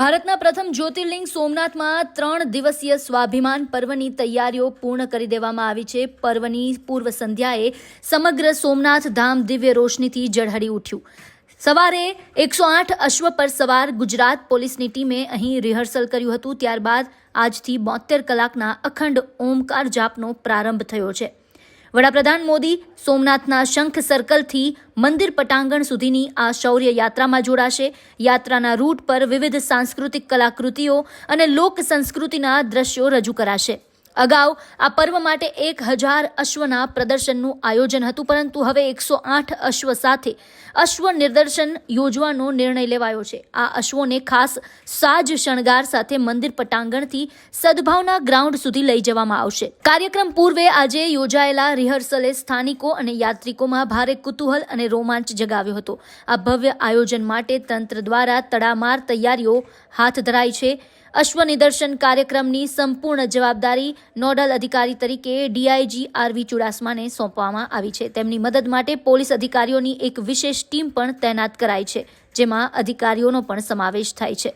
ભારતના પ્રથમ જ્યોતિર્લિંગ સોમનાથમાં ત્રણ દિવસીય સ્વાભિમાન પર્વની તૈયારીઓ પૂર્ણ કરી દેવામાં આવી છે. પર્વની પૂર્વ સંધ્યાએ સમગ્ર સોમનાથ ધામ દિવ્ય રોશનીથી ઝળહળી ઉઠ્યું. સવારે એકસો આઠ અશ્વ પર સવાર ગુજરાત પોલીસની ટીમે અહીં રિહર્સલ કર્યું હતું. ત્યારબાદ આજથી બોતેર કલાકના અખંડ ઓમકાર જાપનો પ્રારંભ થયો છે. વડાપ્રધાન મોદી સોમનાથના શંખ સર્કલથી મંદિર પટાંગણ સુધીની આ શૌર્ય યાત્રામાં જોડાશે. યાત્રાના રૂટ પર વિવિધ સાંસ્કૃતિક કલાકૃતિઓ અને લોક સંસ્કૃતિના દ્રશ્યો રજૂ કરાશે. અગાઉ આ પર્વ માટે એક હજાર અશ્વના પ્રદર્શનનું આયોજન હતું, પરંતુ હવે એકસો આઠ અશ્વ સાથે અશ્વ નિદર્શન યોજવાનો નિર્ણય લેવાયો છે. આ અશ્વોને ખાસ સાજ શણગાર સાથે મંદિર પટાંગણથી સદભાવના ગ્રાઉન્ડ સુધી લઈ જવામાં આવશે. કાર્યક્રમ પૂર્વે આજે યોજાયેલા રિહર્સલે સ્થાનિકો અને યાત્રિકોમાં ભારે કુતૂહલ અને રોમાંચ જગાવ્યો હતો. આ ભવ્ય આયોજન માટે તંત્ર દ્વારા તડામાર તૈયારીઓ હાથ ધરાઈ છે. અશ્વ નિદર્શન કાર્યક્રમની સંપૂર્ણ જવાબદારી નોડલ અધિકારી તરીકે ડીઆઈજી આરવી ચુડાસમાને સોંપવામાં આવી છે. તેમની મદદ માટે પોલીસ અધિકારીઓની એક વિશેષ ટીમ પણ તૈનાત કરાઈ છે, જેમાં અધિકારીઓનો પણ સમાવેશ થાય છે.